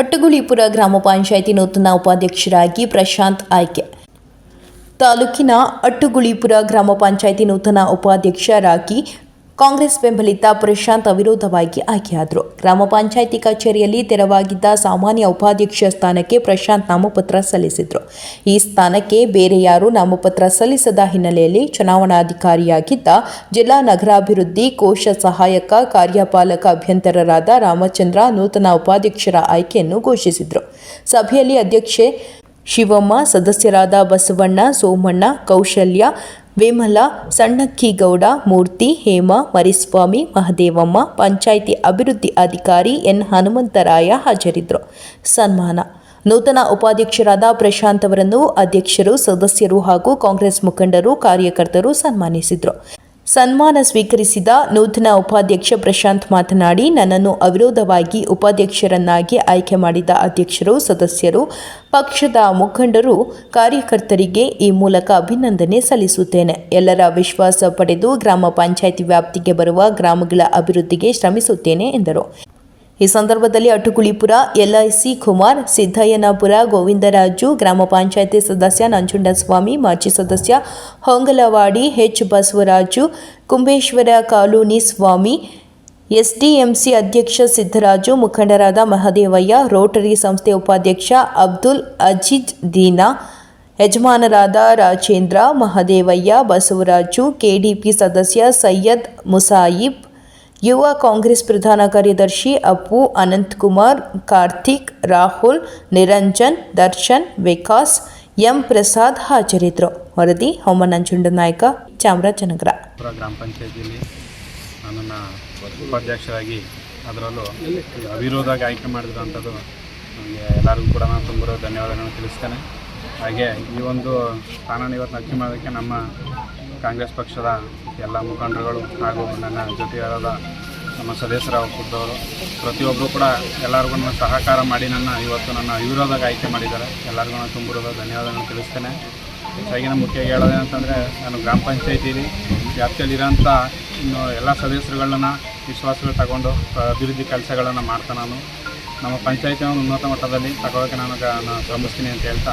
ಹಟ್ಟಗುಳಿಪುರ ಗ್ರಾಮ ಪಂಚಾಯಿತಿ ನೂತನ ಉಪಾಧ್ಯಕ್ಷರಾಗಿ ಪ್ರಶಾಂತ್ ಆಯ್ಕೆ. ತಾಲೂಕಿನ ಅಟ್ಟುಗುಳಿಪುರ ಗ್ರಾಮ ಪಂಚಾಯಿತಿ ನೂತನ ಉಪಾಧ್ಯಕ್ಷರಾಗಿ ಕಾಂಗ್ರೆಸ್ ಬೆಂಬಲಿತ ಪ್ರಶಾಂತ್ ಅವಿರೋಧವಾಗಿ ಆಯ್ಕೆಯಾದರು. ಗ್ರಾಮ ಪಂಚಾಯಿತಿ ಕಚೇರಿಯಲ್ಲಿ ತೆರವಾಗಿದ್ದ ಸಾಮಾನ್ಯ ಉಪಾಧ್ಯಕ್ಷ ಸ್ಥಾನಕ್ಕೆ ಪ್ರಶಾಂತ್ ನಾಮಪತ್ರ ಸಲ್ಲಿಸಿದರು. ಈ ಸ್ಥಾನಕ್ಕೆ ಬೇರೆ ಯಾರು ನಾಮಪತ್ರ ಸಲ್ಲಿಸದ ಹಿನ್ನೆಲೆಯಲ್ಲಿ ಚುನಾವಣಾಧಿಕಾರಿಯಾಗಿದ್ದ ಜಿಲ್ಲಾ ನಗರಾಭಿವೃದ್ಧಿ ಕೋಶ ಸಹಾಯಕ ಕಾರ್ಯಪಾಲಕ ಅಭ್ಯಂತರರಾದ ರಾಮಚಂದ್ರ ನೂತನ ಉಪಾಧ್ಯಕ್ಷರ ಆಯ್ಕೆಯನ್ನು ಘೋಷಿಸಿದರು. ಸಭೆಯಲ್ಲಿ ಅಧ್ಯಕ್ಷೆ ಶಿವಮ್ಮ, ಸದಸ್ಯರಾದ ಬಸವಣ್ಣ, ಸೋಮಣ್ಣ, ಕೌಶಲ್ಯ, ವೇಮಲ, ಸಣ್ಣಕ್ಕಿಗೌಡ, ಮೂರ್ತಿ, ಹೇಮ, ಮರಿಸ್ವಾಮಿ, ಮಹದೇವಮ್ಮ, ಪಂಚಾಯಿತಿ ಅಭಿವೃದ್ಧಿ ಅಧಿಕಾರಿ ಎನ್. ಹನುಮಂತರಾಯ ಹಾಜರಿದ್ದರು. ಸನ್ಮಾನ. ನೂತನ ಉಪಾಧ್ಯಕ್ಷರಾದ ಪ್ರಶಾಂತ್ ಅವರನ್ನು ಅಧ್ಯಕ್ಷರು, ಸದಸ್ಯರು ಹಾಗೂ ಕಾಂಗ್ರೆಸ್ ಮುಖಂಡರು, ಕಾರ್ಯಕರ್ತರು ಸನ್ಮಾನಿಸಿದರು. ಸನ್ಮಾನ ಸ್ವೀಕರಿಸಿದ ನೂತನ ಉಪಾಧ್ಯಕ್ಷ ಪ್ರಶಾಂತ್ ಮಾತನಾಡಿ, ನನ್ನನ್ನು ಅವಿರೋಧವಾಗಿ ಉಪಾಧ್ಯಕ್ಷರನ್ನಾಗಿ ಆಯ್ಕೆ ಮಾಡಿದ ಅಧ್ಯಕ್ಷರು, ಸದಸ್ಯರು, ಪಕ್ಷದ ಮುಖಂಡರು, ಕಾರ್ಯಕರ್ತರಿಗೆ ಈ ಮೂಲಕ ಅಭಿನಂದನೆ ಸಲ್ಲಿಸುತ್ತೇನೆ. ಎಲ್ಲರ ವಿಶ್ವಾಸ ಪಡೆದು ಗ್ರಾಮ ಪಂಚಾಯಿತಿ ವ್ಯಾಪ್ತಿಗೆ ಬರುವ ಗ್ರಾಮಗಳ ಅಭಿವೃದ್ಧಿಗೆ ಶ್ರಮಿಸುತ್ತೇನೆ ಎಂದರು. ಈ ಸಂದರ್ಭದಲ್ಲಿ ಅಟುಕುಳಿಪುರ ಎಲ್ಐಸಿ ಕುಮಾರ್, ಸಿದ್ದಯ್ಯನಪುರ ಗೋವಿಂದರಾಜು, ಗ್ರಾಮ ಪಂಚಾಯತಿ ಸದಸ್ಯ ನಂಜುಂಡಸ್ವಾಮಿ, ಮಾಜಿ ಸದಸ್ಯ Hongalavadi H Basavaraju Kumbeshwara colony Swamy, SDMC ಅಧ್ಯಕ್ಷ ಸಿದ್ದರಾಜು, ಮುಖಂಡರಾದ ಮಹದೇವಯ್ಯ, ರೋಟರಿ ಸಂಸ್ಥೆ ಉಪಾಧ್ಯಕ್ಷ ಅಬ್ದುಲ್ ಅಜೀಜ್ ದೀನಾ, ಯಜಮಾನರಾದ ರಾಜೇಂದ್ರ, ಮಹದೇವಯ್ಯ, ಬಸವರಾಜು, ಕೆಡಿಪಿ ಸದಸ್ಯ ಸೈಯದ್ ಮುಸಾಯಿಬ್ ಯುವ ಕಾಂಗ್ರೆಸ್ ಪ್ರಧಾನ ಕಾರ್ಯದರ್ಶಿ ಅಪ್ಪು ಅನಂತಕುಮಾರ್, ಕಾರ್ತಿಕ್, ರಾಹುಲ್, ನಿರಂಜನ್, ದರ್ಶನ್, ವಿಕಾಸ್, ಎಂ ಪ್ರಸಾದ್ ಹಾಜರಿದ್ದರು. ವರದಿ ಹೋಮನಂಜುಂಡ ನಾಯಕ ಚಾಮರಾಜನಗರ. ಗ್ರಾಮ ಪಂಚಾಯತಿಯಲ್ಲಿ ನನ್ನನ್ನು ಉಪಾಧ್ಯಕ್ಷರಾಗಿ ಅದರಲ್ಲೂ ಅವಿರೋಧವಾಗಿ ಆಯ್ಕೆ ಮಾಡಿದಂಥದ್ದು ನನಗೆ ಎಲ್ಲರಿಗೂ ಕೂಡ ನಾನು ತುಂಬಿರೋ ಧನ್ಯವಾದಗಳನ್ನು ತಿಳಿಸ್ತೇನೆ. ಹಾಗೆ ಈ ಒಂದು ಸ್ಥಾನ ಇವತ್ತು ನಚ್ಚಿ ಮಾಡೋದಕ್ಕೆ ನಮ್ಮ ಕಾಂಗ್ರೆಸ್ ಪಕ್ಷದ ಎಲ್ಲ ಮುಖಂಡರುಗಳು ಹಾಗೂ ನನ್ನ ಜೊತೆಯಾದ ನಮ್ಮ ಸದಸ್ಯರ ಒಕ್ಕೂಟದವರು ಪ್ರತಿಯೊಬ್ಬರು ಕೂಡ ಎಲ್ಲರಿಗೂ ಸಹಕಾರ ಮಾಡಿ ನನ್ನ ಇವತ್ತು ನನ್ನ ವಿರೋಧಕ್ಕೆ ಆಯ್ಕೆ ಮಾಡಿದ್ದಾರೆ. ಎಲ್ಲರಿಗೂ ನಾನು ತುಂಬಿರೋದು ಧನ್ಯವಾದಗಳನ್ನು ತಿಳಿಸ್ತೇನೆ. ಹೆಚ್ಚಾಗಿನ ಮುಖ್ಯವಾಗಿ ಹೇಳೋದೇನಂತಂದರೆ ನಾನು ಗ್ರಾಮ ಪಂಚಾಯತಿಲಿ ವ್ಯಾಪ್ತಿಯಲ್ಲಿರೋಂಥ ಇನ್ನು ಎಲ್ಲ ಸದಸ್ಯರುಗಳನ್ನ ವಿಶ್ವಾಸಗಳು ತಗೊಂಡು ಅಭಿವೃದ್ಧಿ ಕೆಲಸಗಳನ್ನು ಮಾಡ್ತಾ ನಾನು. ನಮ್ಮ ಪಂಚಾಯತಿನ ಉನ್ನತ ಮಟ್ಟದಲ್ಲಿ ತಗೊಳ್ಳೋಕೆ ನಾನು ಗ- ನಾನು ಶ್ರಮಿಸ್ತೀನಿ ಅಂತ ಹೇಳ್ತಾ